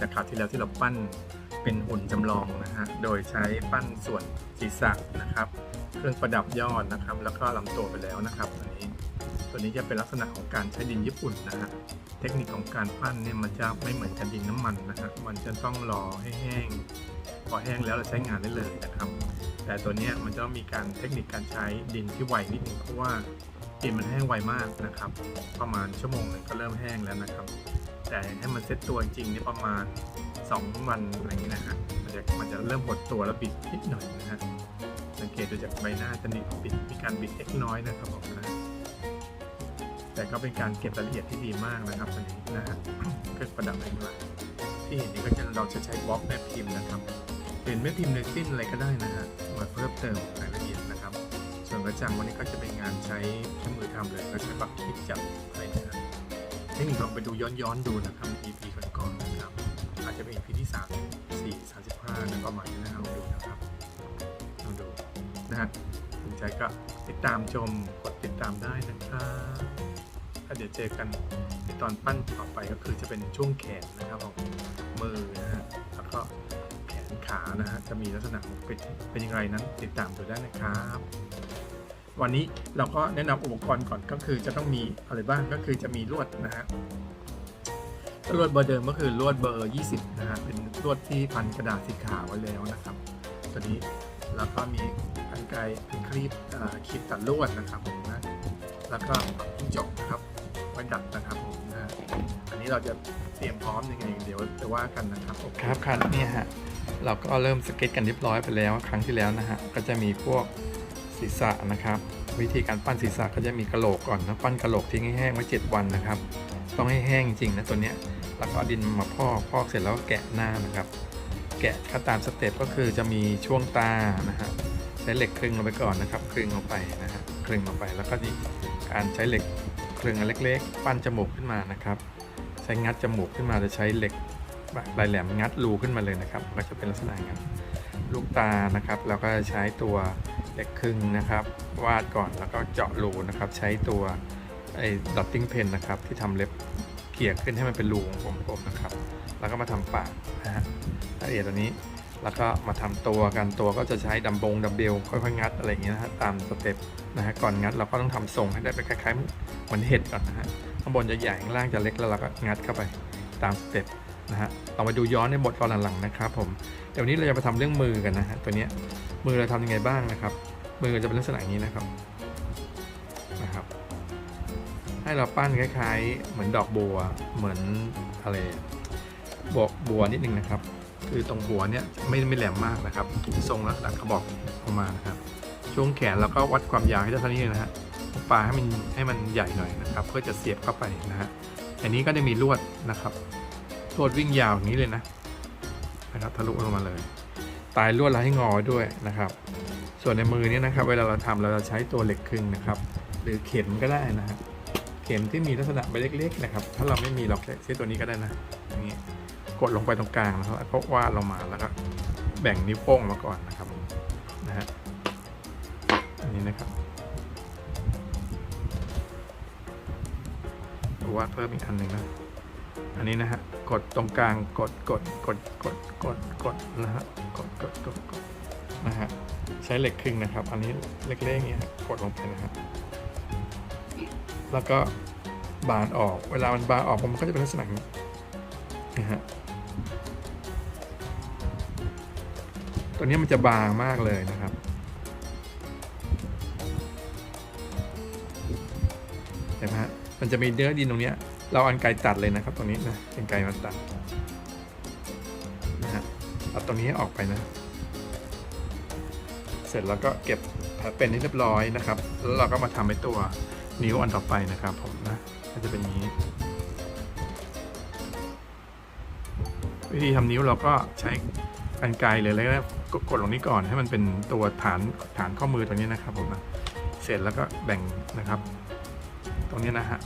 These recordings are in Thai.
จากคราวที่แล้วที่เราปั้นเป็นหุ่นจำลองนะฮะ โดยใช้ปั้นส่วนศีรษะนะครับ เครื่องประดับยอดนะครับ แล้วก็ลำตัวไปแล้วนะครับอันนี้ ตัวนี้จะเป็นลักษณะของการใช้ดินญี่ปุ่นนะฮะ เทคนิคของการปั้นเนี่ยมันจะไม่เหมือนกับดินน้ำมันนะฮะ มันจะต้องรอให้แห้ง พอแห้งแล้วเราใช้งานได้เลยนะครับ แต่ตัวนี้มันจะมีการเทคนิคการใช้ดินที่ไวนิดนึงเพราะว่าดินมันแห้งไวมากนะครับ ประมาณชั่วโมงหนึ่งก็เริ่มแห้งแล้วนะครับ แต่ให้มันเซ็ตตัวจริงๆนี่ประมาณ 2 วันอะไรอย่างนี้นะฮะมันจะมันจะเริ่มหดตัวแล้วบิดนิดหน่อยนะฮะสังเกตดูจากใบหน้าจะนิดบิดมีการบิดเล็กน้อยนะครับผมนะแต่ก็เป็นการเก็บรายละเอียดที่ดีมากนะครับอันนี้นะฮะเครื่องประดับอะไรต่างที่เห็นนี่ก็จะเราจะใช้บล็อกแม่พิมพ์นะครับเป็นแม่พิมพ์เรซินอะไรก็ได้นะฮะมาเพิ่มเติมรายละเอียดนะครับ ส่วนกระจังวันนี้ก็จะเป็นงานใช้ใช้มือทำเลยก็ใช้ปักคิดจับ อะไรนะฮะเทคนิคลองไปดูย้อนๆดูนะครับ EP ก่อนๆนะครับ อาจจะเป็น EP ที่ 3 4 35นะประมาณนี้นะครับดูนะครับลองดูนะฮะสนใจก็ติดตามชมกดติดตามได้นะครับถ้าเดี๋ยวเจอกันในตอนปั้นต่อไปก็คือจะเป็นช่วงแขนนะครับผมมือนะฮะแล้วก็แขนขานะฮะจะมีลักษณะเป็นเป็นยังไงนั้นติดตามดูได้นะครับ วันนี้เราก็แนะนำอุปกรณ์ก่อนก็คือจะต้องมีอะไรบ้างก็คือจะมีลวดนะฮะลวดเบอร์เดิมก็คือลวดเบอร์ 20 นะฮะเป็นลวดที่พันกระดาษสีขาวไว้แล้วนะครับ ตัวนี้แล้วก็มีกรรไกรคลีบคลีบตัดลวดนะครับผมนะแล้วก็จิ้งจกนะครับไว้ดัดนะครับผมนะอันนี้เราจะเตรียมพร้อมยังไงเดี๋ยวจะว่ากันนะครับครับครับเนี่ยฮะเราก็เริ่มสเก็ตกันเรียบร้อยไปแล้วครั้งที่แล้วนะฮะก็จะมีพวก ศีรษะนะครับ วิธีการปั้นศีรษะก็จะมีกระโหลกก่อนนะปั้นกระโหลกทิ้งให้แห้งไว้ 7 วันนะครับ ต้องให้แห้งจริงนะตัวเนี้ยแล้วก็ดินมาพอกพอกเสร็จแล้วก็แกะหน้านะครับ แกะก็ตามสเต็ปก็คือจะมีช่วงตานะฮะใช้เหล็กคลึงลงไปก่อนนะครับคลึงลงไปนะฮะคลึงลงไปแล้วก็นี่การใช้เหล็กคลึงเล็ก ๆ ปั้นจมูกขึ้นมานะครับ ใช้งัดจมูกขึ้นมาจะใช้เหล็กปลายแหลมงัดรูขึ้นมาเลยนะครับ ก็จะเป็นลักษณะอย่างนั้นลูกตานะครับเราก็ใช้ตัว เล็กครึ่งนะครับ วาดก่อนแล้วก็เจาะรูนะครับ ใช้ตัวไอ้ดอตติ้งเพนนะครับ ที่ทำเล็บเกี่ยขึ้นให้มันเป็นรูของผมนะครับ แล้วก็มาทำปากนะฮะรายละเอียดตัวนี้แล้วก็มาทำตัวกันตัวก็จะใช้ดัมบงดัมเบลค่อยๆงัดอะไรอย่างเงี้ยนะฮะตามสเต็ปนะฮะก่อนงัดเราก็ต้องทำทรงให้ได้เป็นคล้ายๆเหมือนเห็ดก่อนนะฮะข้างบนจะใหญ่ข้างล่างจะเล็กแล้วเราก็งัดเข้าไปตามสเต็ป นะฮะเรามาดูย้อนในบทตอนหลังๆนะครับผมเดี๋ยวนี้เราจะมาทำเรื่องมือกันนะฮะตัวเนี้ยมือเราทำยังไงบ้างนะครับ มือจะเป็นลักษณะอย่างนี้นะครับนะครับ ให้เราปั้นคล้ายๆ เหมือนดอกบัวเหมือนอะไรบัวบัวนิดนึงนะครับ คือตรงหัวเนี่ยไม่ไม่แหลมมากนะครับทรงลักษณะกระบอกออกมานะครับ ช่วงแขนเราก็วัดความยาวให้เท่านี้นะฮะปลาให้มันให้มันใหญ่หน่อยนะครับ เพื่อจะเสียบเข้าไปนะฮะอันนี้ก็จะมีลวดนะครับ ลวดวิ่งยาวอย่างนี้เลยนะนะครับทะลุลงมาเลย ตายลวดแล้วให้งอด้วยนะครับ ส่วนในมือนี้นะครับ เวลาเราทำเราจะใช้ตัวเหล็กครึ่งนะครับ หรือเข็มก็ได้นะฮะเข็มที่มีลักษณะใบเล็กๆนะครับ ถ้าเราไม่มีเราใช้ตัวนี้ก็ได้นะอย่างนี้กดลงไปตรงกลางนะครับแล้วก็วาดลงมาแล้วก็แบ่งนิ้วโป้งมาก่อนนะครับนะฮะอันนี้นะครับวาดเพิ่มอีกอันหนึ่งนะ อันนี้นะฮะ กดตรงกลางกดกดกดกดกดกดนะฮะ กดกดกดกดนะฮะ ใช้เหล็กครึ่งนะครับ อันนี้เล็กๆอย่างเงี้ยฮะกดลงไปนะฮะ แล้วก็บานออก เวลามันบานออกมันก็จะเป็นลักษณะนี้นะฮะตัวนี้มันจะบางมากเลยนะครับ เห็นไหมฮะ มันจะมีเนื้อดินตรงเนี้ย เราอันไกลตัดเลยนะครับตรงนี้นะเป็นไกลมาตัดนะฮะตัดตรงนี้ออกไปนะ เสร็จแล้วก็เก็บแผลเป็นให้เรียบร้อยนะครับ แล้วเราก็มาทำให้ตัวนิ้วอันต่อไปนะครับผมนะก็จะเป็นอย่างนี้ วิธีทำนิ้วเราก็ใช้กันไกลเลยแล้วก็กดลงนี้ก่อนให้มันเป็นตัวฐานฐานข้อมือตรงนี้นะครับผมนะเสร็จแล้วก็แบ่งนะครับ ตรงนี้นะฮะ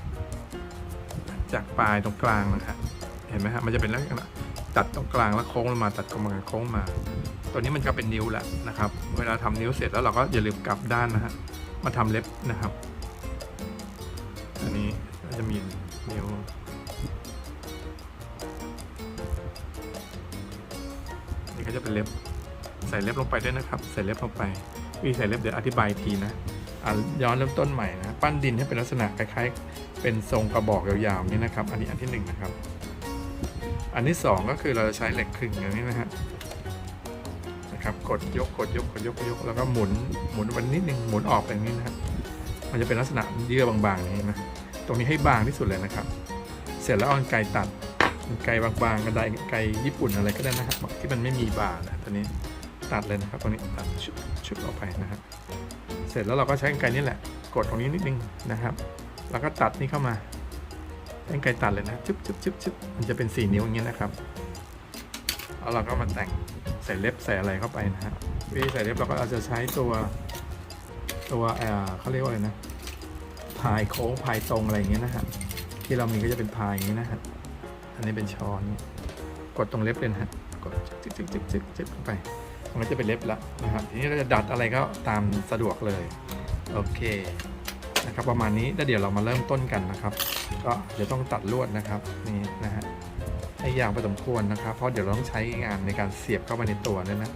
จากปลายตรงกลางนะครับเห็นไหมฮะมันจะเป็นลักษณะตัดตรงกลางแล้วโค้งลงมาตัดตรงกลางโค้งมา ตัวนี้มันก็เป็นนิ้วแหละนะครับ เวลาทำนิ้วเสร็จแล้วเราก็อย่าลืมกลับด้านนะฮะมาทำเล็บนะครับ อันนี้ก็จะมีนิ้วนี่ก็จะเป็นเล็บใส่เล็บลงไปด้วยนะครับ ใส่เล็บลงไปวิธีใส่เล็บเดี๋ยวอธิบายทีนะอะย้อนเริ่มต้นใหม่นะ ปั้นดินให้เป็นลักษณะคล้าย เป็นทรงกระบอกยาวๆนี่นะครับ อันนี้อันที่หนึ่งนะครับ อันที่สองก็คือเราจะใช้เหล็กขึงอย่างนี้นะฮะนะครับกดยกกดยกกดยกกดยกแล้วก็หมุนหมุนวันนิดนึงหมุนออกไปอย่างนี้นะฮะมันจะเป็นลักษณะเยื่อบางๆนี้นะตรงนี้ให้บางที่สุดเลยนะครับ เสร็จแล้วเอาไกรตัดไกรบางๆกระไดไกรญี่ปุ่นอะไรก็ได้นะฮะที่มันไม่มีบานะตัวนี้ตัดเลยนะครับตรงนี้ตัดชุบชุบออกไปนะครับเสร็จแล้วเราก็ใช้ไกรนี่แหละ กดตรงนี้นิดนึงนะครับ แล้วก็ตัดนี่เข้ามาใช้กรรไกรตัดเลยนะชึบชึบชึบชึบมันจะเป็นสี่นิ้วอย่างเงี้ยนะครับแล้วเราก็มาแต่งใส่เล็บใส่อะไรเข้าไปนะฮะวิธีใส่เล็บเราก็อาจจะใช้ตัวตัวเอ่อเขาเรียกว่าอะไรนะพายโค้งพายตรงอะไรอย่างเงี้ยนะฮะที่เรามีก็จะเป็นพายอย่างนี้นะฮะอันนี้เป็นช้อนกดตรงเล็บเลยนะฮะกดจึ๊กจึ๊กจึ๊กจึ๊กจึ๊กเข้าไปมันก็จะเป็นเล็บละนะครับทีนี้เราจะดัดอะไรก็ตามสะดวกเลยโอเค นะครับประมาณนี้แล้วเดี๋ยวเรามาเริ่มต้นกันนะครับ ก็เดี๋ยวต้องตัดลวดนะครับนี่นะฮะให้ยาวพอสมควรนะครับ เพราะเดี๋ยวเราต้องใช้งานในการเสียบเข้าไปในตัวด้วยนะ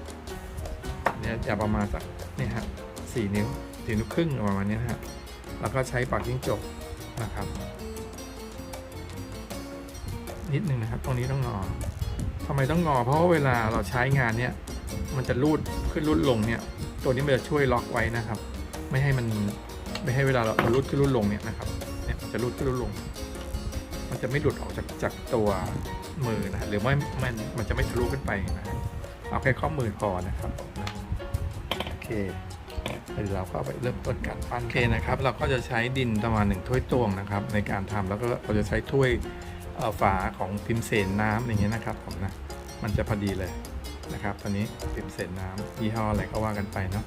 เนี่ยจะประมาณสักนี่ฮะสี่นิ้วสี่นิ้วครึ่งประมาณนี้นะฮะแล้วก็ใช้ปากจิ้งจกนะครับ นิดนึงนะครับ ตรงนี้ต้องงอทำไมต้องงอ เพราะว่าเวลาเราใช้งานเนี่ยมันจะรูดขึ้นรูดลงเนี่ย ตัวนี้มันจะช่วยล็อกไว้นะครับ ไม่ให้มัน ไม่ให้เวลาเราเรารูดขึ้นรูดลงเนี่ยนะครับเนี่ยมันจะรูดขึ้นรูดลง มันจะไม่หลุดออกจากจากตัวมือนะหรือไม่มันมันจะไม่ทะลุขึ้นไปนะครับเอาแค่ข้อมือพอนะครับโอเคเดี๋ยวเราก็ไปเริ่มต้นการปั้นโอเคนะครับ เราก็จะใช้ดินประมาณหนึ่งถ้วยตวงนะครับ ในการทำแล้วก็เราจะใช้ถ้วยเอ่อฝาของพิมพ์เสนน้ำอย่างเงี้ยนะครับผมนะมันจะพอดีเลยนะครับ ตอนนี้พิมพ์เสนน้ำยี่ห้ออะไรก็ว่ากันไปเนาะ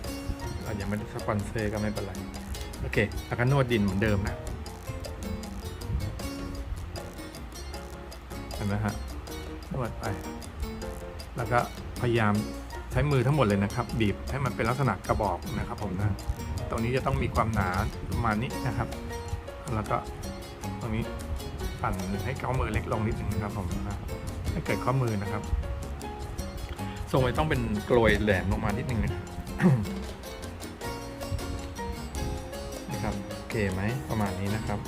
เรายังไม่ได้สปอนเซอร์ก็ไม่เป็นไร โอเคแล้วก็นวดดินเหมือนเดิมนะเห็นไหมฮะนวดไป แล้วก็พยายามใช้มือทั้งหมดเลยนะครับ บีบให้มันเป็นลักษณะกระบอกนะครับผมนะตรงนี้จะต้องมีความหนาประมาณนี้นะครับ แล้วก็ตรงนี้ปั่นให้ข้อมือเล็กลงนิดนึงนะครับผมนะให้เกิดข้อมือนะครับทรงมันต้องเป็นกลวยแหลมลงมานิดนึงนะ ไหมประมาณนี้นะครับ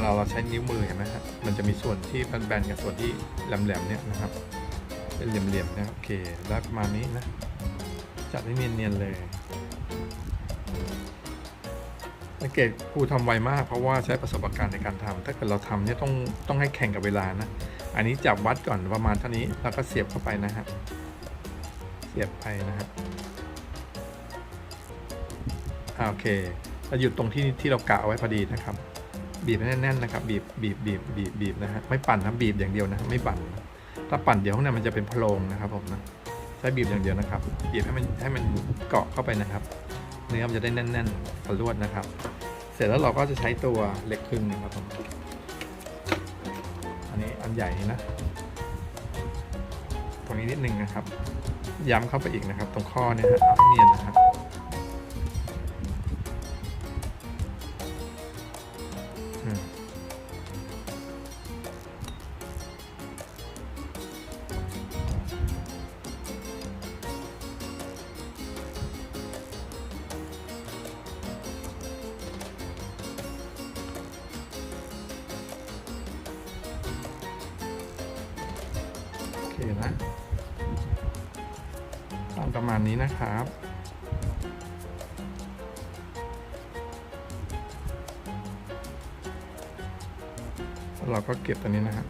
เราเราใช้นิ้วมือเห็นไหมครับมันจะมีส่วนที่แบนๆกับส่วนที่แหลมๆเนี่ยนะครับ เป็นเหลี่ยมๆนะโอเคแล้วประมาณนี้นะ จัดให้เนียนๆเลยสังเกตครูทำไวมากเพราะว่าใช้ประสบการณ์ในการทำถ้าเกิดเราทำเนี่ยต้องต้องให้แข่งกับเวลานะ อันนี้จับวัดก่อนประมาณเท่านี้แล้วก็เสียบเข้าไปนะฮะเสียบไปนะฮะอ่า โอเคเราหยุดตรงที่ที่เรากะเอาไว้พอดีนะครับ บีบให้แน่นๆนะครับ บีบบีบบีบบีบบีบนะฮะไม่ปั่นนะบีบอย่างเดียวนะไม่ปั่น ถ้าปั่นเดี๋ยวข้างในมันจะเป็นโพรงนะครับผมนะใช้บีบอย่างเดียวนะครับ บีบให้มันให้มันเกาะเข้าไปนะครับ เนื้อมันจะได้แน่นๆทะลวดนะครับ เสร็จแล้วเราก็จะใช้ตัวเล็กครึ่งนะครับผมอันนี้อันใหญ่นะตรงนี้นิดนึงนะครับ ย้ำเข้าไปอีกนะครับ ตรงข้อเนี่ยฮะเอาให้เนียนนะครับ เก็บตัวนี้นะฮะ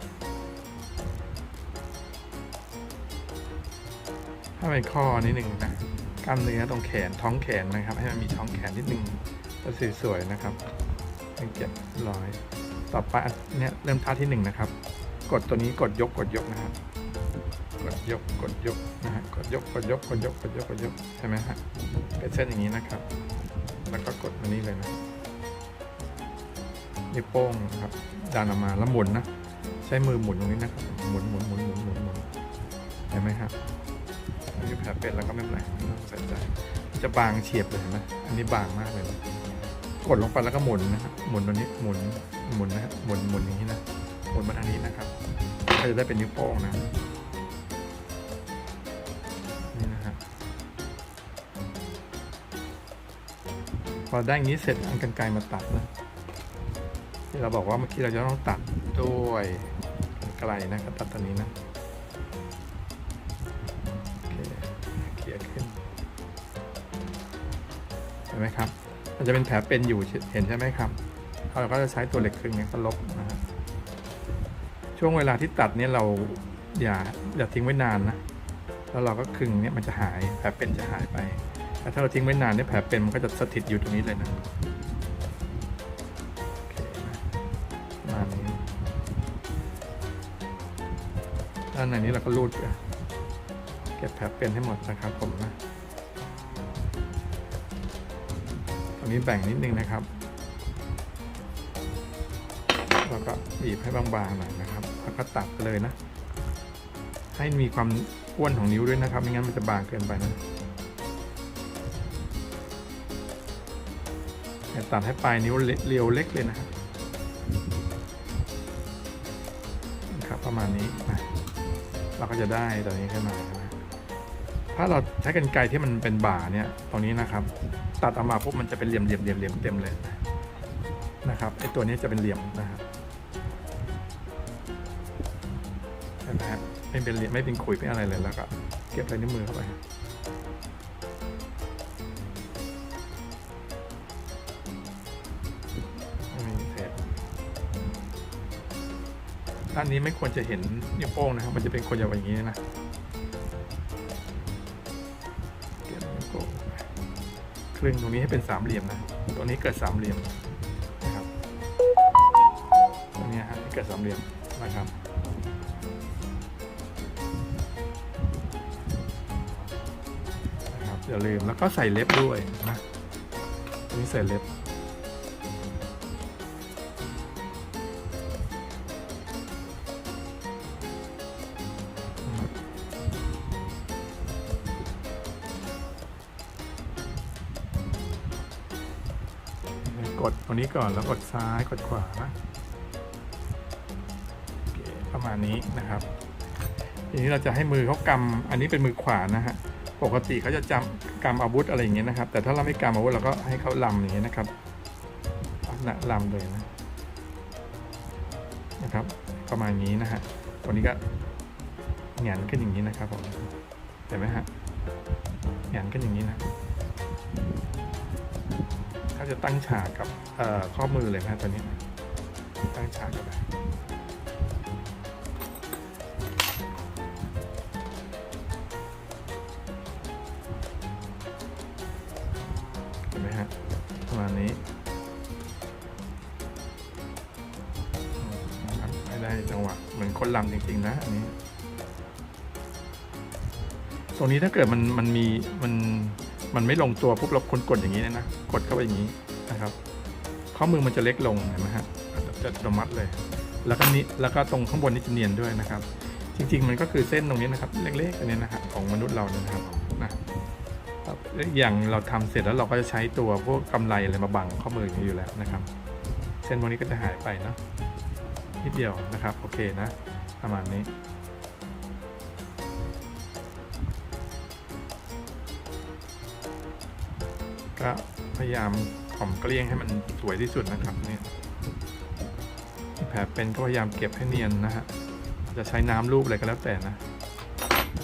ถ้าเป็นข้อนิดหนึ่งนะกล้ามเนื้อตรงแขนท้องแขนนะครับ ให้มันมีท้องแขนนิดหนึ่งจะสวยๆนะครับเป็นเก็บร้อยต่อไปเนี่ยเริ่มท่าที่หนึ่งนะครับ กดตัวนี้กดยกกดยกนะครับกดยกกดยกนะฮะกดยกกดยกกดยกกดยกกดยกใช่ไหมฮะเป็นเส้นอย่างนี้นะครับ แล้วก็กดมานี่เลยนะนิ้วโป้งนะครับ ดันออกมาแล้วหมุนนะ ใช้มือหมุนตรงนี้นะครับหมุนหมุนหมุนหมุนหมุนหมุนเห็นไหมครับอันนี้แผลเป็นแล้วก็ไม่เป็นไรไม่ต้องใส่ใจจะบางเฉียบเลยเห็นไหมอันนี้บางมากเลยกดลงไปแล้วก็หมุนนะครับหมุนตรงนี้หมุนหมุนนะหมุนหมุนอย่างนี้นะหมุนมาทางนี้นะครับก็จะได้เป็นนิ้วโป้งนะนี่นะครับพอได้อย่างนี้เสร็จเอากรรไกรมาตัดนะ ที่เราบอกว่าเมื่อกี้เราจะต้องตัดด้วยกรรไกลนะครับตัดตัวนี้นะโอเคเคลียร์ขึ้นเห็นไหมครับ มันจะเป็นแผลเป็นอยู่เห็นใช่ไหมครับเราก็จะใช้ตัวเหล็กครึ่งเนี้ก็ลบนะฮะช่วงเวลาที่ตัดเนี่ยเราอย่าอย่าทิ้งไว้นานนะแล้วเราก็คลึงเนี่ยมันจะหายแผลเป็นจะหายไปแต่ถ้าเราทิ้งไว้นานเนี่ยแผลเป็นมันก็จะสถิตอยู่ตรงนี้เลยนะานในนี้เราก็รูดเก็บแผลเป็นให้หมดนะครับผมนะตรงนี้แบ่งนิดนึงนะครับแล้วก็บีบให้บางๆหน่อยนะครับแล้วก็ตัดไปเลยนะ ให้มีความอ้วนของนิ้วด้วยนะครับ ไม่งั้นมันจะบางเกินไปนะตัดให้ปลายนิ้วเรียวเล็กเลยนะครับครับประมาณนี้นะ เราก็จะได้ตัวนี้ขึ้นมานถ้าเราใช้กรรไกรที่มันเป็นบ่าเนี่ยตรงนี้นะครับ ตัดออกมาปุ๊บมันจะเป็นเหลี่ยมเหลี่ยมเหลี่ยมเหลี่ยมเต็มเลยนะครับไอตัวนี้จะเป็นเหลี่ยมนะครับเห็นไหมครับไม่เป็นเหลี่ยมไม่เป็นขุยไม่อะไรเลยแล้วก็เก็บลายนิ้วมือเข้าไป ด้านนี้ไม่ควรจะเห็นนิ้วโป้งนะครับ มันจะเป็นคนอย่างนี้นะเก็บนิ้วโป้งครึ่งตรงนี้ให้เป็นสามเหลี่ยมนะ ตรงนี้เกิดสามเหลี่ยมนะครับ ตรงนี้ฮะเกิดสามเหลี่ยมนะครับนะครับอย่าลืมแล้วก็ใส่เล็บด้วยนะนี้ใส่เล็บ รงนี้ก่อนแล้วกดซ้ายกดขวานะประมาณนี้นะครับ ทีนี้เราจะให้มือเขากำอันนี้เป็นมือขวานะฮะปกติเขาจะจำกำอาวุธอะไรอย่างเงี้ยนะครับ แต่ถ้าเราไม่กำอาวุธเราก็ให้เขาลำอย่างเงี้ยนะครับลักษณะลำเลยนะนะครับประมาณนี้นะฮะตัวนี้ก็หงนขึ้นอย่างนี้นะครับผมเห็นไหมฮะหงนขึ้นอย่างนี้นะเขาจะตั้งฉากกับ ข้อมือเลยนะตัวนี้ตั้งฉากกับไปเห็นไหมฮะประมาณนี้ครับไม่ได้จังหวะเหมือนคนลำจริง ๆ นะอันนี้ ตรงนี้ถ้าเกิดมันมันมีมันมันไม่ลงตัวปุ๊บเราคนกดอย่างนี้เลยนะกดเข้าไปอย่างนี้นะครับ ข้อมือมันจะเล็กลงเห็นไหมฮะจะอัตโนมัติเลย แล้วก็นี้แล้วก็ตรงข้างบนนี่จะเนียนด้วยนะครับ จริง ๆ มันก็คือเส้นตรงนี้นะครับ เล็กๆอันนี้นะครับของมนุษย์เรานะครับนะอย่างเราทำเสร็จแล้วเราก็จะใช้ตัวพวกกำไรอะไรมาบังข้อมืออย่างนี้อยู่แล้วนะครับ เส้นพวกนี้ก็จะหายไปเนาะนิดเดียวนะครับโอเคนะ ประมาณนี้ก็พยายาม ข่อมเกลี้ยงให้มันสวยที่สุดนะครับเนี่ยแผลเป็นก็พยายามเก็บให้เนียนนะฮะจะใช้น้ำรูปอะไรก็แล้วแต่นะ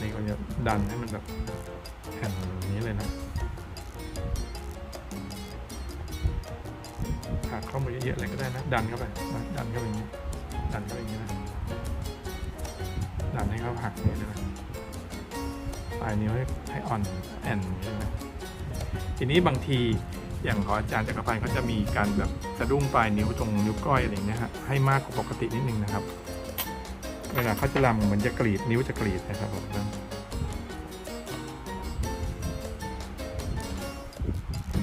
นี่ก็จะดันให้มันแบบแผ่นอย่างนี้เลยนะหักเข้อมือเยอะๆอะไรก็ได้นะดันเข้าไปนะดันเข้าไปอย่างนี้ดันเข้าไปอย่างนี้นะดันให้เขาหักอย่างนี้เลยนะปลายนิ้วให้ให้อ่อนแอนอย่างนี้เลยนะทีนี้บางที อย่างของอาจารย์จักรพันธ์เขาจะมีการแบบสะดุ้งปลายนิ้วตรงนิ้วก้อยอะไรอย่างเงี้ยฮะให้มากกว่าปกตินิดนึงนะครับเวลาเขาจะลำเหมือนจะกรีดนิ้วจะกรีดนะครับผม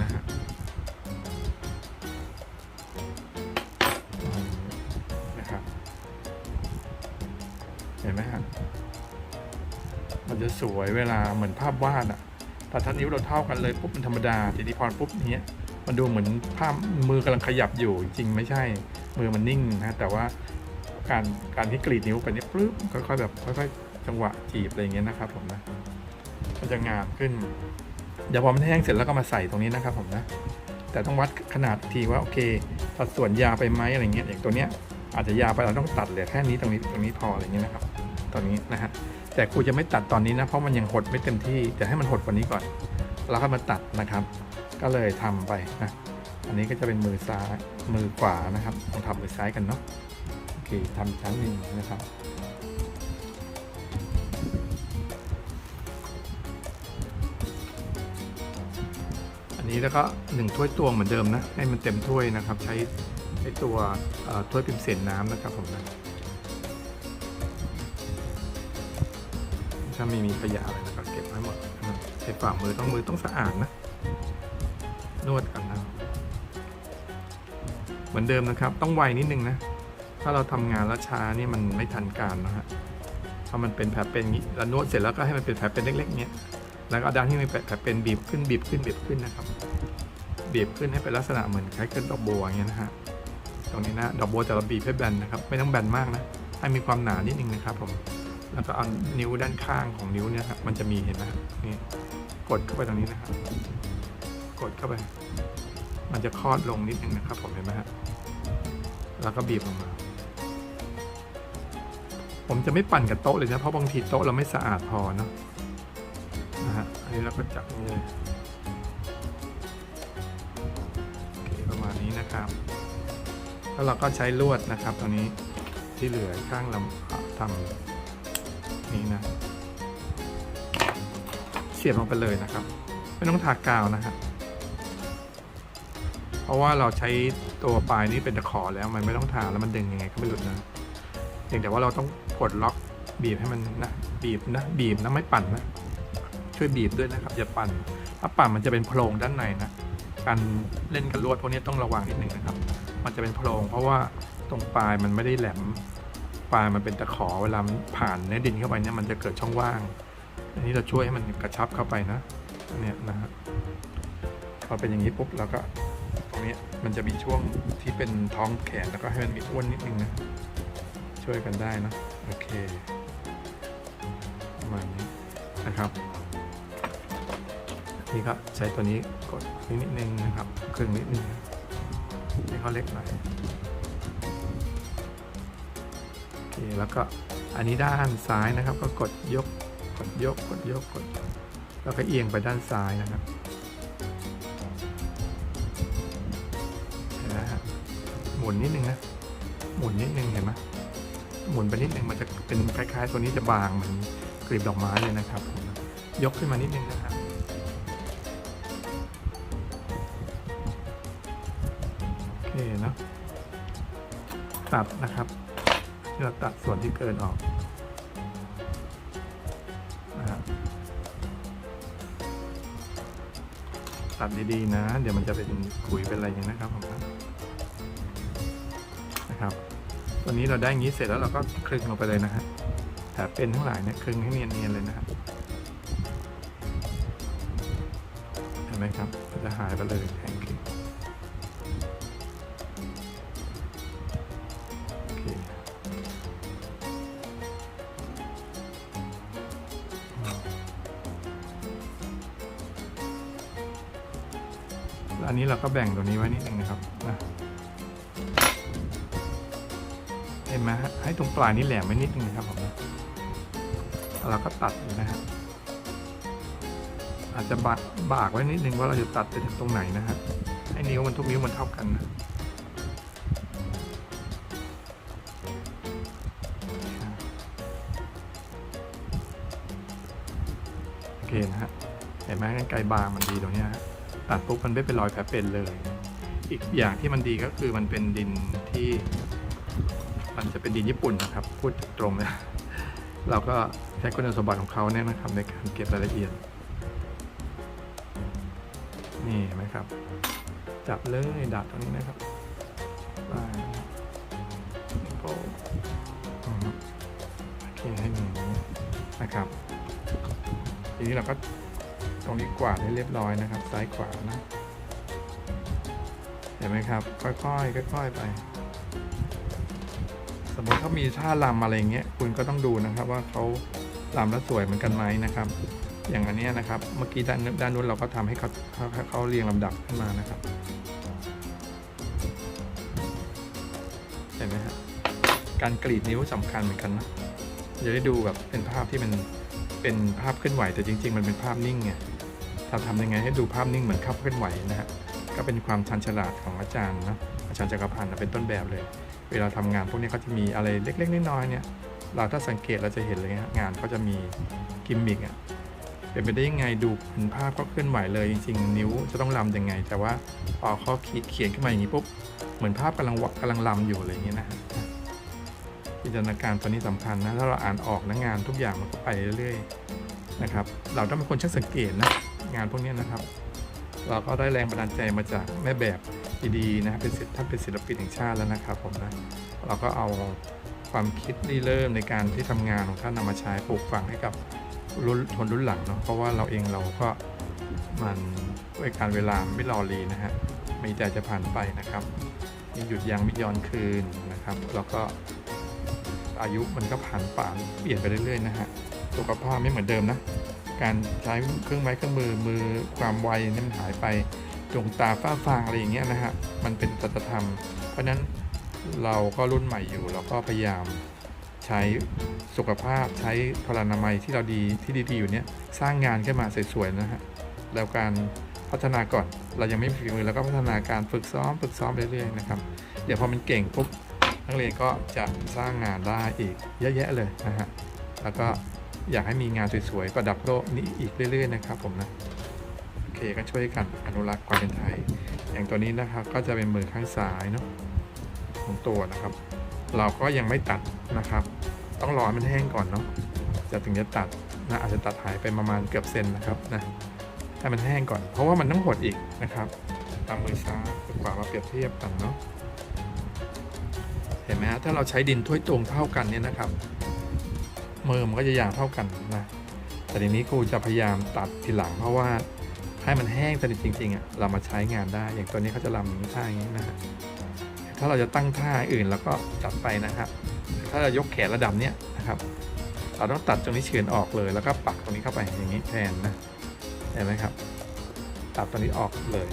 นะฮะนะครับเห็นไหมฮะมันจะสวยเวลาเหมือนภาพวาดอะ แต่ถ้านิ้วเราเท่ากันเลยปุ๊บมันธรรมดาทีนี้พอปุ๊บเนี้ยมันดูเหมือนภาพมือกำลังขยับอยู่จริงไม่ใช่ มือมันนิ่งนะแต่ว่าการการที่กรีดนิ้วไปเนี่ยปุ๊บค่อยๆแบบค่อยๆจังหวะจีบอะไรเงี้ยนะครับผมนะมันจะงามขึ้น เดี๋ยวพอมันแห้งเสร็จแล้วก็มาใส่ตรงนี้นะครับผมนะแต่ต้องวัดขนาดทีว่าโอเคสัดส่วนยาไปไหมอะไรเงี้ยอย่างตัวเนี้ยอาจจะยาไปเราต้องตัดเหลือแค่นี้ตรงนี้ตรงนี้พออะไรเงี้ยนะครับตอนนี้นะฮะ แต่ครูจะไม่ตัดตอนนี้นะ เพราะมันยังหดไม่เต็มที่แต่ให้มันหดกว่านี้ก่อน แล้วก็มาตัดนะครับ ก็เลยทำไปนะอันนี้ก็จะเป็นมือซ้ายมือขวานะครับลองทำมือซ้ายกันเนาะโอเคทำชั้นหนึ่งนะครับอันนี้แล้วก็หนึ่งถ้วยตวงเหมือนเดิมนะให้มันเต็มถ้วยนะครับ ใช้ไอตัวถ้วยพิมพ์เสียนน้ำนะครับผมนะ ถ้าไม่มีขยะอะไรนะครับเก็บให้หมดใช้ฝ่ามือต้องมือต้องสะอาดนะ นวดกันนะเหมือนเดิมนะครับ ต้องไวนิดนึงนะ ถ้าเราทำงานแล้วช้านี่มันไม่ทันการนะฮะถ้ามันเป็นแผลเป็นนี้แล้วนวดเสร็จแล้วก็ให้มันเป็นแผลเป็นเล็ก ๆ เนี้ยแล้วก็ด้านที่มันเป็นแผลเป็นบีบขึ้นบีบขึ้นบีบขึ้นนะครับบีบขึ้นให้เป็นลักษณะเหมือนคล้ายกับดอกบัวอย่างเงี้ยนะฮะตรงนี้นะดอกบัวแต่เราบีบให้แบนนะครับ ไม่ต้องแบนมากนะให้มีความหนานิดนึงนะครับผม แล้วก็เอานิ้วด้านข้างของนิ้วเนี่ยครับมันจะมีเห็นไหมนี่กดเข้าไปตรงนี้นะครับ กดเข้าไป มันจะคลอดลงนิดนึงนะครับ ผมเห็นไหมฮะแล้วก็บีบลงมา ผมจะไม่ปั่นกับโต๊ะเลยนะเพราะบางทีโต๊ะเราไม่สะอาดพอเนาะนะฮะอันนี้เราก็จับนี่เลยโอเคประมาณนี้นะครับ แล้วเราก็ใช้ลวดนะครับตรงนี้ที่เหลือข้างลำทำ นี้นะ เสียบลงไปเลยนะครับ ไม่ต้องทากาวนะครับเพราะว่าเราใช้ตัวปลายนี้เป็นตะขอแล้วมันไม่ต้องทาแล้วมันดึงยังไงก็ไม่หลุดนะเพียงแต่ว่าเราต้องกดล็อกบีบให้มันนะบีบนะบีบนะไม่ปั่นนะช่วยบีบด้วยนะครับอย่าปั่นถ้าปั่นมันจะเป็นโพรงด้านในนะการเล่นกับลวดพวกนี้ต้องระวังนิดนึงนะครับ มันจะเป็นโพรงเพราะว่าตรงปลายมันไม่ได้แหลม ปลายมันเป็นตะขอเวลามันผ่านเนื้อดินเข้าไปเนี่ยมันจะเกิดช่องว่าง อันนี้เราช่วยให้มันกระชับเข้าไปนะอันเนี้ยนะฮะพอเป็นอย่างนี้ปุ๊บเราก็ตรงนี้มันจะมีช่วงที่เป็นท้องแขนแล้วก็ให้มันมีอ้วนนิดนึงนะช่วยกันได้นะโอเคประมาณนี้นะครับนี่ก็ใช้ตัวนี้กดนิดนิดนึงนะครับครึ่งนิดนึงให้เขาเล็กหน่อย แล้วก็อันนี้ด้านซ้ายนะครับ ก็กดยกกดยกกดยกกดแล้วก็เอียงไปด้านซ้ายนะครับเห็นไหมฮะหมุนนิดนึงนะหมุนนิดนึงเห็นไหมหมุนไปนิดนึงมันจะเป็นคล้ายๆ ตัวนี้จะบางเหมือนกลีบดอกไม้เลยนะครับผมยกขึ้นมานิดนึงนะครับโอเคเนอะตัดนะครับ ที่เราตัดส่วนที่เกินออกนะครับตัดดีๆนะ เดี๋ยวมันจะเป็นขุยเป็นอะไรอย่างนี้นะครับผมนะครับตัวนี้เราได้งนี้เสร็จแล้วเราก็คลึงลงไปเลยนะฮะแผลเป็นทั้งหลายเนี่ยคลึงให้เนียนๆเลยนะครับเห็นไหมครับ จะหายไปเลย ก็แบ่งตัวนี้ไว้นิดนึงนะครับนะเห็นไหมให้ตรงปลายนี้แหลมไว้นิดนึงนะครับผมนะแล้วเราก็ตัดนะฮะอาจจะบากบากไว้นิดนึงว่าเราจะตัดไปถึงตรงไหนนะฮะให้นิ้วมันทุกนิ้วมันเท่ากันนะโอเคนะฮะเห็นไหมกรรไกรบางมันดีตรงนี้ฮะ ตัดปุ๊บมันไม่เป็นรอยแผลเป็นเลย อีกอย่างที่มันดีก็คือมันเป็นดินที่ มันจะเป็นดินญี่ปุ่นนะครับ พูดตรงนะเราก็ใช้คุณสมบัติของเขาเนี่ยนะครับในการเก็บรายละเอียด นี่ไหมครับ จับเลยดัดตรงนี้นะครับไปนิ้วโป้งอืมโอเคให้หนึ่งนะครับ ทีนี้เราก็ รงนี้กวาดให้เรียบร้อยนะครับ ซ้ายขวานะ เห็นไหมครับ ค่อยๆค่อยๆไป สมมติเขามีท่าลำอะไรเงี้ย คุณก็ต้องดูนะครับ ว่าเขาลำแล้วสวยเหมือนกันไหมนะครับ อย่างอันนี้นะครับ เมื่อกี้ด้านด้านนู้นเราก็ทำให้เขาเขาเขาเรียงลำดับขึ้นมานะครับ เห็นไหมครับการกรีดนิ้วสำคัญเหมือนกันนะจะได้ดูแบบเป็นภาพที่มันเป็นภาพเคลื่อนไหวแต่จริง ๆ มันเป็นภาพนิ่งไง ทำทำยังไงให้ดูภาพนิ่งเหมือนภาพเคลื่อนไหวนะฮะก็เป็นความชันฉลาดของอาจารย์นะอาจารย์จักรพันธ์เป็นต้นแบบเลย เวลาทำงานพวกนี้เขาจะมีอะไรเล็กๆน้อยๆเนี่ยเราถ้าสังเกตเราจะเห็นเลยฮะงานเขาจะมีกิมมิกอะเป็นไปได้ยังไงดูเป็นภาพก็เคลื่อนไหวเลยจริงๆ นิ้วจะต้องลำยังไง แต่ว่าพอเขาขีดเขียนขึ้นมาอย่างนี้ปุ๊บเหมือนภาพกำลังกำลังลำอยู่อะไรอย่างเงี้ยนะฮะจินตนาการตัวนี้สำคัญนะถ้าเราอ่านออกนะงานทุกอย่างมันก็ไปเรื่อยๆนะครับ เราต้องเป็นคนช่างสังเกตนะ งานพวกนี้นะครับ เราก็ได้แรงบันดาลใจมาจากแม่แบบดีๆนะเป็นศิลป์ท่านเป็นศิลปินแห่งชาติแล้วนะครับผมนะเราก็เอาความคิดริเริ่มในการที่ทำงานของท่านนำมาใช้ปลูกฝังให้กับรุ่นคนรุ่นหลังเนาะเพราะว่าเราเองเราก็มันด้วยการเวลาไม่รอรีนะฮะมีแต่จะผ่านไปนะครับมีหยุดยั้งไม่ย้อนคืนนะครับ แล้วก็อายุมันก็ผ่านป่านเปลี่ยนไปเรื่อยๆนะฮะสุขภาพไม่เหมือนเดิมนะ การใช้เครื่องไม้เครื่องมือมือความไวนี่มันหายไปดวงตาฝ้าฟางอะไรอย่างเงี้ยนะฮะมันเป็นตัตธรรม เพราะฉะนั้นเราก็รุ่นใหม่อยู่เราก็พยายามใช้สุขภาพใช้พลานามัยที่เราดีที่ดีๆอยู่เนี้ยสร้างงานขึ้นมาสวยๆนะฮะแล้วการพัฒนาก่อนเรายังไม่มีฝีมือแล้วก็พัฒนาการฝึกซ้อมฝึกซ้อมเรื่อยๆนะครับเดี๋ยวพอมันเก่งปุ๊บนักเรียนก็จะสร้างงานได้อีกเยอะแยะเลยนะฮะแล้วก็ อยากให้มีงานสวยๆประดับโลกนี้อีกเรื่อย ๆ นะครับผมนะโอเคก็ช่วยกันอนุรักษ์ความเป็นไทย อย่างตัวนี้นะครับก็จะเป็นมือข้างซ้ายเนาะของตัวนะครับ เราก็ยังไม่ตัดนะครับ ต้องรอให้มันแห้งก่อนเนาะจะถึงจะตัดนะอาจจะตัดหายไปประมาณเกือบเซนนะครับนะให้มันแห้งก่อน เพราะว่ามันต้องหดอีกนะครับตามมือซ้ายมือขวามาเปรียบเทียบกันเนาะเห็นไหมฮะถ้าเราใช้ดินถ้วยตวงเท่ากันเนี่ยนะครับ มือมันก็จะยาวเท่ากันนะแต่ทีนี้ครูจะพยายามตัดทีหลังเพราะว่าให้มันแห้งสนิทจริงๆอะเรามาใช้งานได้ อย่างตัวนี้เขาจะลำท่าอย่างนี้นะฮะถ้าเราจะตั้งท่าอื่นเราก็จัดไปนะครับ ถ้าเรายกแขนระดับเนี้ยนะครับ เราต้องตัดตรงนี้เฉือนออกเลย แล้วก็ปักตรงนี้เข้าไปอย่างนี้แทนนะเห็นไหมครับ ตัดตรงนี้ออกเลย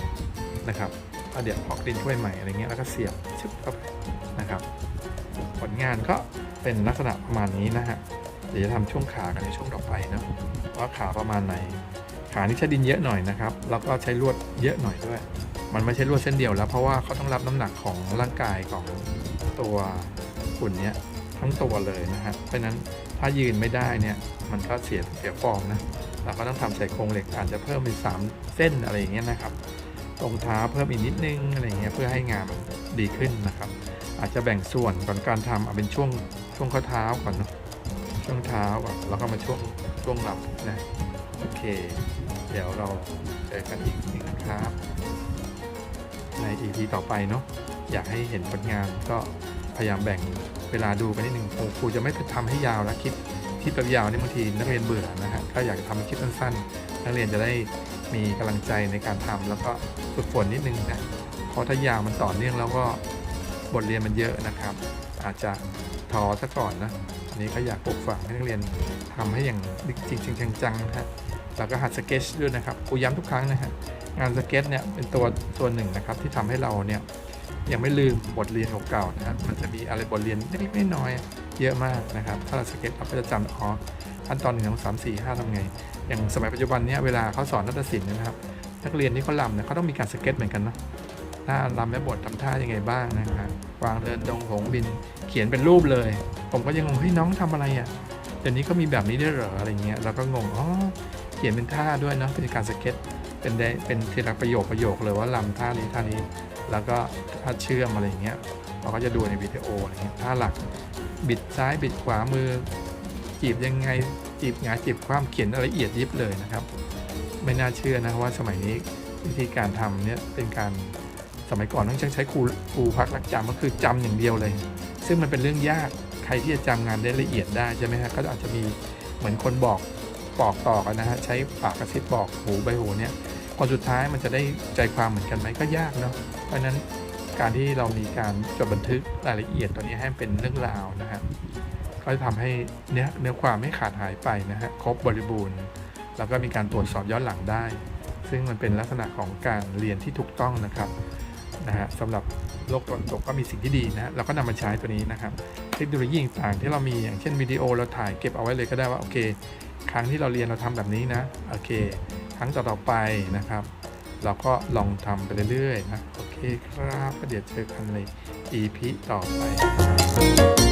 นะครับแล้วเดี๋ยวออกดินถ้วยใหม่อะไรเงี้ยแล้วก็เสียบชึบเข้าไปนะครับ ผลงานก็เป็นลักษณะประมาณนี้นะฮะ เดี๋ยวจะทำช่วงขากันในช่วงต่อไปนะว่าขาประมาณไหน ขานี่ใช้ดินเยอะหน่อยนะครับ แล้วก็ใช้ลวดเยอะหน่อยด้วย มันไม่ใช่ลวดเส้นเดียวแล้วเพราะว่าเขาต้องรับน้ำหนักของร่างกายของตัวหุ่นเนี้ยทั้งตัวเลยนะฮะเพราะนั้นถ้ายืนไม่ได้เนี่ยมันก็เสียเสียฟอร์มนะเราก็ต้องทำใส่โครงเหล็กอาจจะเพิ่มเป็นสามเส้นอะไรอย่างเงี้ยนะครับตรงเท้าเพิ่มอีกนิดนึงอะไรอย่างเงี้ยเพื่อให้งานมันดีขึ้นนะครับ อาจจะแบ่งส่วนก่อนการทำเอาเป็นช่วงช่วงข้อเท้าก่อนเนาะ ช่วงเท้าก่อนแล้วก็มาช่วงช่วงหลังนะโอเค เดี๋ยวเราเจอกันอีกทีนะครับ ใน EP ต่อไปเนาะอยากให้เห็นผลงานก็พยายามแบ่งเวลาดูกันนิดหนึ่งครูครูจะไม่ทำให้ยาวแล้วคลิปคลิปแบบยาวนี่บางทีนักเรียนเบื่อนะฮะก็อยากจะทำคลิปสั้นๆ นักเรียนจะได้มีกำลังใจในการทำแล้วก็ฝึกฝนนิดนึงนะเพราะถ้ายาวมันต่อเนื่องแล้วก็บทเรียนมันเยอะนะครับ อาจจะท้อซะก่อนนะ นี้ก็อยากปลูกฝังให้นักเรียนทำให้อย่างจริงๆจังๆนะฮะแล้วก็หัดสเก็ตด้วยนะครับครูย้ำทุกครั้งนะฮะงานสเก็ตเนี่ยเป็นตัวตัวหนึ่งนะครับที่ทำให้เราเนี่ยยังไม่ลืมบทเรียนเก่าๆนะครับมันจะมีอะไรบทเรียนเล็กๆน้อยๆเยอะมากนะครับ ถ้าเราสเก็ตเราก็จะจำอ๋อขั้นตอนหนึ่งสองสามสี่ห้าทำไง อย่างสมัยปัจจุบันเนี่ยเวลาเขาสอนนักศิลป์นะครับ นักเรียนที่เขาลำเนี่ยเขาต้องมีการสเก็ตเหมือนกันนะถ้าลำแม่บททำท่ายังไงบ้างนะครับ วางเดินตรงหงบิน เขียนเป็นรูปเลย ผมก็ยังงงเฮ้ยน้องทำอะไรอะเดี๋ยวนี้ก็มีแบบนี้ด้วยเหรออะไรเงี้ยเราก็งงอ๋อเขียนเป็นท่าด้วยเนาะเป็นการสเก็ตเป็นได้เป็นทีละประโยคประโยคเลยว่าลำท่านี้ท่านี้ แล้วก็ท่าเชื่อมอะไรเงี้ยเราก็จะดูในวิดีโออะไรเงี้ยท่าหลักบิดซ้ายบิดขวามือจีบยังไงจีบหงายจีบความเขียนละเอียดยิบเลยนะครับ ไม่น่าเชื่อนะว่าสมัยนี้วิธีการทำเนี่ยเป็นการ สมัยก่อนต้องใช้ครูครูพักรักจำก็คือจำอย่างเดียวเลย ซึ่งมันเป็นเรื่องยากใครที่จะจำงานได้ละเอียดได้ใช่ไหมฮะก็อาจจะมีเหมือนคนบอกบอกต่อกันนะฮะใช้ปากกระซิบบอกหูใบหูเนี่ยคนสุดท้ายมันจะได้ใจความเหมือนกันไหมก็ยากเนาะเพราะฉะนั้นการที่เรามีการจดบันทึกรายละเอียดตัวนี้ให้เป็นเรื่องราวนะฮะก็จะทำให้เนื้อเนื้อความไม่ขาดหายไปนะฮะครบบริบูรณ์ แล้วก็มีการตรวจสอบย้อนหลังได้ ซึ่งมันเป็นลักษณะของการเรียนที่ถูกต้องนะครับ นะฮะสำหรับโลกตะวันตกก็มีสิ่งที่ดีนะฮะเราก็นำมาใช้ตัวนี้นะครับ เทคโนโลยีต่างๆที่เรามีอย่างเช่นวิดีโอเราถ่ายเก็บเอาไว้เลยก็ได้ว่าโอเค ครั้งที่เราเรียนเราทำแบบนี้นะโอเค ครั้งต่อๆไปนะครับ เราก็ลองทำไปเรื่อยๆนะโอเคครับก็เดี๋ยวเจอกันใน EP ต่อไปครับ